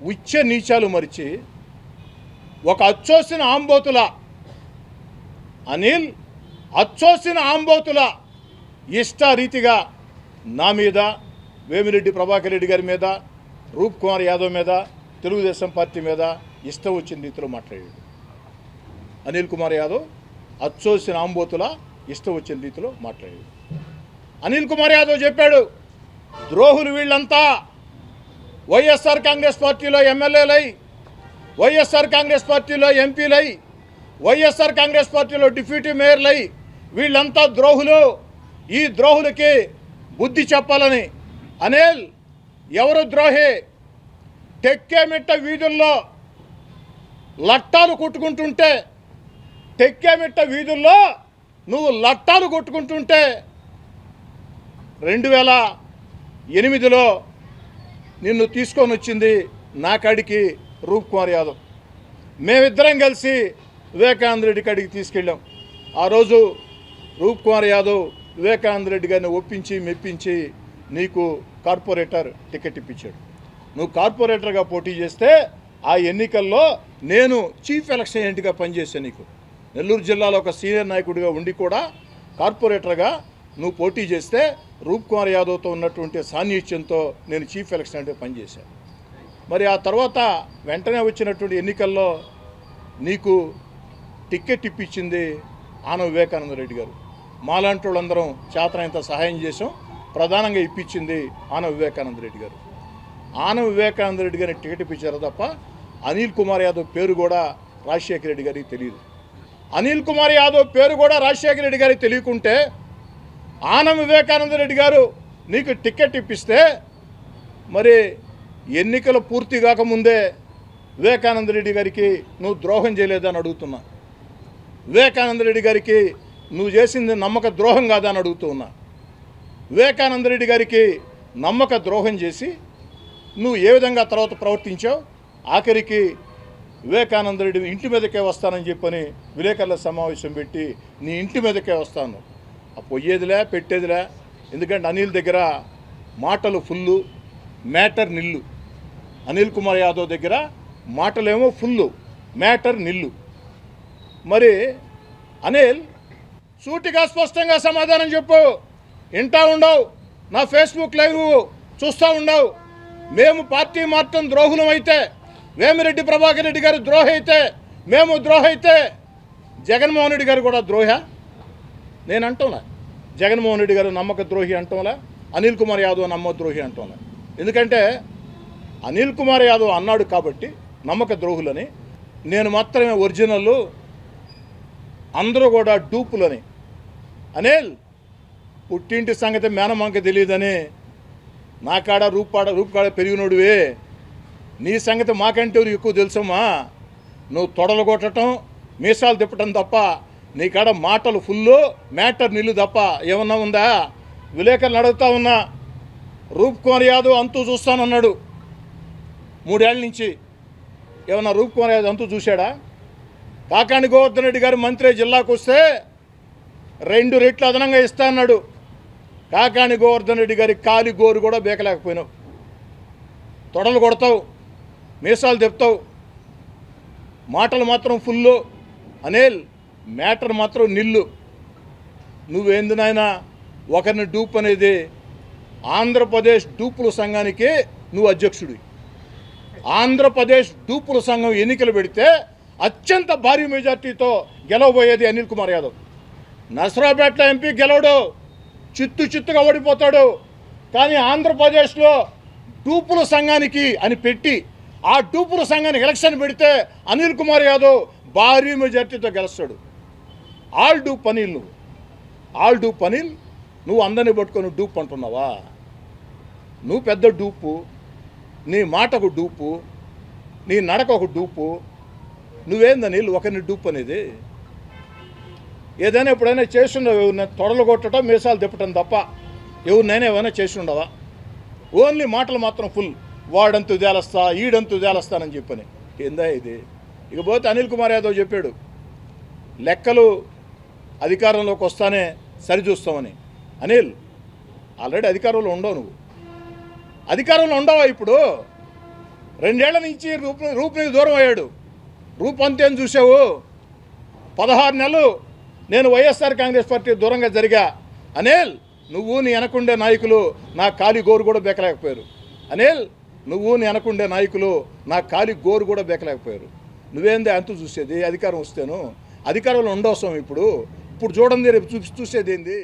ఉచ్చ నీచాలు మరిచి ఒక అచ్చోసిన ఆంబోతుల అనిల్ అచ్చోసిన ఆంబోతుల ఇష్టారీతిగా నా మీద వేమిరెడ్డి ప్రభాకర్ రెడ్డి గారి మీద రూప్ కుమార్ యాదవ్ మీద తెలుగుదేశం పార్టీ మీద ఇష్టం వచ్చిన రీతిలో మాట్లాడాడు. అనిల్ కుమార్ యాదవ్ అచ్చోసిన ఆంబోతుల ఇష్టం వచ్చిన రీతిలో మాట్లాడాడు. అనిల్ కుమార్ యాదవ్ చెప్పాడు ద్రోహులు వీళ్ళంతా వైఎస్ఆర్ కాంగ్రెస్ పార్టీలో ఎమ్మెల్యేలై వైఎస్ఆర్ కాంగ్రెస్ పార్టీలో ఎంపీలై వైఎస్ఆర్ కాంగ్రెస్ పార్టీలో డిప్యూటీ మేయర్లై వీళ్ళంతా ద్రోహులు. ఈ ద్రోహులకి బుద్ధి చెప్పాలని అనిల్ ఎవరు ద్రోహి? టెక్కేమిట్ట వీధుల్లో లట్టాలు కొట్టుకుంటుంటే టెక్కేమిట్ట వీధుల్లో నువ్వు లట్టాలు కొట్టుకుంటుంటే రెండు వేల ఎనిమిదిలో నిన్ను తీసుకొని వచ్చింది నా కాడికి రూప్ కుమార్ యాదవ్. మేమిద్దరం కలిసి వివేకానంద రెడ్డి కాడికి తీసుకెళ్ళాం. ఆ రోజు రూప్ కుమార్ యాదవ్ వివేకానంద రెడ్డి గారిని ఒప్పించి మెప్పించి నీకు కార్పొరేటర్ టికెట్ ఇప్పించాడు. నువ్వు కార్పొరేటర్గా పోటీ చేస్తే ఆ ఎన్నికల్లో నేను చీఫ్ ఎలక్షన్ ఏజెంట్గా పనిచేశాను నీకు. నెల్లూరు జిల్లాలో ఒక సీనియర్ నాయకుడిగా ఉండి కూడా కార్పొరేటర్గా నువ్వు పోటీ చేస్తే రూప్ కుమార్ యాదవ్తో ఉన్నటువంటి సాన్నిహిత్యంతో నేను చీఫ్ ఎలక్షన్ అంటే పనిచేశాను. మరి ఆ తర్వాత వెంటనే వచ్చినటువంటి ఎన్నికల్లో నీకు టికెట్ ఇప్పించింది ఆన వివేకానంద రెడ్డి గారు. మాలాంటి వాళ్ళందరం చేతనంత సహాయం చేసాం ప్రధానంగా ఇప్పించింది ఆన వివేకానంద రెడ్డి గారు. ఆన వివేకానంద రెడ్డి గారిని టికెట్ ఇప్పించారు తప్ప అనిల్ కుమార్ యాదవ్ పేరు కూడా రాజశేఖర రెడ్డి గారికి తెలియదు అనిల్ కుమార్ యాదవ్ పేరు కూడా రాజశేఖర రెడ్డి గారికి తెలియకుంటే ఆనం వివేకానంద రెడ్డి గారు నీకు టికెట్ ఇప్పిస్తే మరి ఎన్నికలు పూర్తి కాకముందే వివేకానంద రెడ్డి గారికి నువ్వు ద్రోహం చేయలేదని అడుగుతున్నా. వివేకానంద రెడ్డి గారికి నువ్వు చేసింది నమ్మక ద్రోహం కాదా అని అడుగుతూ ఉన్నా. వివేకానంద రెడ్డి గారికి నమ్మక ద్రోహం చేసి నువ్వు ఏ విధంగా తర్వాత ప్రవర్తించావు? ఆఖరికి వివేకానంద రెడ్డి ఇంటి మీదకే వస్తానని చెప్పని విలేకరుల సమావేశం పెట్టి నీ ఇంటి మీదకే వస్తాను. పొయ్యేదిలే పెట్టేదిలే. ఎందుకంటే అనిల్ దగ్గర మాటలు ఫుల్లు మ్యాటర్ నిల్లు. అనిల్ కుమార్ యాదవ్ దగ్గర మాటలేమో ఫుల్లు మ్యాటర్ నిల్లు. మరి అనిల్ సూటిగా స్పష్టంగా సమాధానం చెప్పు. వింటా ఉండవు. నా ఫేస్బుక్ లైవ్ చూస్తూ ఉండవు. మేము పార్టీ మాత్రం ద్రోహులం అయితే వేమిరెడ్డి ప్రభాకర్ రెడ్డి గారు ద్రోహి అయితే మేము ద్రోహ అయితే జగన్మోహన్ రెడ్డి గారు కూడా ద్రోహ? నేను అంటంలా జగన్మోహన్ రెడ్డి గారు నమ్మక ద్రోహి అంటంలా అనిల్ కుమార్ యాదవ్ నమ్మ ద్రోహి అంటంలా ఎందుకంటే అనిల్ కుమార్ యాదవ్ అన్నాడు కాబట్టి నమ్మక ద్రోహులని నేను మాత్రమే ఒరిజినల్ అందరూ కూడా డూపులని. అనిల్ పుట్టింటి సంగతి మేనమాంక తెలియదని నాకాడ రూపాడ రూపుకాడ పెరిగినోడివే. నీ సంగతి మాకంటే ఎక్కువ తెలుసమ్మా? నువ్వు తొడలు కొట్టడం మీసాలు తిప్పటం తప్ప నీ కాడ మాటలు ఫుల్ మ్యాటర్ నిల్లు తప్ప ఏమన్నా ఉందా? విలేకరులు అడుగుతా ఉన్నా రూప్ కుమార్ యాదవ్ అంతు చూస్తానన్నాడు. మూడేళ్ళ నుంచి. ఏమన్నా రూప్ కుమార్ యాదవ్ అంతు చూశాడా? కాకాని గోవర్ధన్ రెడ్డి గారు మంత్రి జిల్లాకు వస్తే రెండు రెట్లు అదనంగా ఇస్తా అన్నాడు. కాకాని గోవర్ధన్ రెడ్డి గారి కాలి గోరు కూడా బేకలేకపోయినావు. తొడలు కొడతావు మీసాలు తెప్తావు. మాటలు మాత్రం ఫుల్లు. అనిల్ మ్యాటర్ మాత్రం నిల్లు. నువ్వేంది నాయనా? ఒకరిని డూప్ అనేది ఆంధ్రప్రదేశ్ డూపుల సంఘానికి నువ్వు అధ్యక్షుడివి. ఆంధ్రప్రదేశ్ డూపుల సంఘం ఎన్నికలు పెడితే అత్యంత భారీ మెజార్టీతో గెలవబోయేది అనిల్ కుమార్ యాదవ్. నసరాపేట ఎంపీ గెలవడు. చిత్తు చిత్తుగా ఓడిపోతాడు. కానీ ఆంధ్రప్రదేశ్లో డూపుల సంఘానికి అని పెట్టి ఆ డూపుల సంఘానికి ఎలక్షన్ పెడితే అనిల్ కుమార్ యాదవ్ భారీ మెజార్టీతో గెలుస్తాడు. ఆల్ డూ పనీల్ నువ్వు. ఆల్ డూ పనీల్ నువ్వు అందరిని పట్టుకొని డూప్ అంటున్నావా? నువ్వు పెద్ద డూపు నీ మాటకు డూపు నీ నడక ఒక డూపు నువ్వేందని ఒకరిని డూప్ అనేది? ఏదైనా ఎప్పుడైనా చేస్తుండవు ఎవరినైనా తొడలు కొట్టడం మీసాలు తిప్పటం తప్ప ఎవరినైనా ఏమైనా చేస్తుండవా ఓన్లీ మాటలు మాత్రం ఫుల్ వాడంతు తేలస్తా ఈడంతు తేలస్తానని చెప్పని. ఏందా ఇది? ఇక పోతే అనిల్ కుమార్ యాదవ్ చెప్పాడు లెక్కలు అధికారంలోకి వస్తానే సరిచూస్తామని అనిల్ ఆల్రెడీ అధికారంలో ఉండవు నువ్వు. అధికారంలో ఉండవా ఇప్పుడు? రెండేళ్ళ నుంచి రూప్ రూప్ నీకు దూరం అయ్యాడు రూప్ అంతేం చూసావు పదహారు నెలలు నేను వైఎస్ఆర్ కాంగ్రెస్ పార్టీ దూరంగా జరిగా. అనిల్ నువ్వు నీ వెనకుండే నాయకులు నా కాలి గోరు కూడా బెక్కలేకపోయారు. అనిల్ నువ్వు నీ వెనకుండే నాయకులు నా కాలి గోరు కూడా బెక్కలేకపోయారు. నువ్వేందే అంతు చూసేది? అధికారం వస్తేను. అధికారంలో ఉండవసం ఇప్పుడు. ఇప్పుడు చూడండి రేపు చూసి చూసేది ఏంది?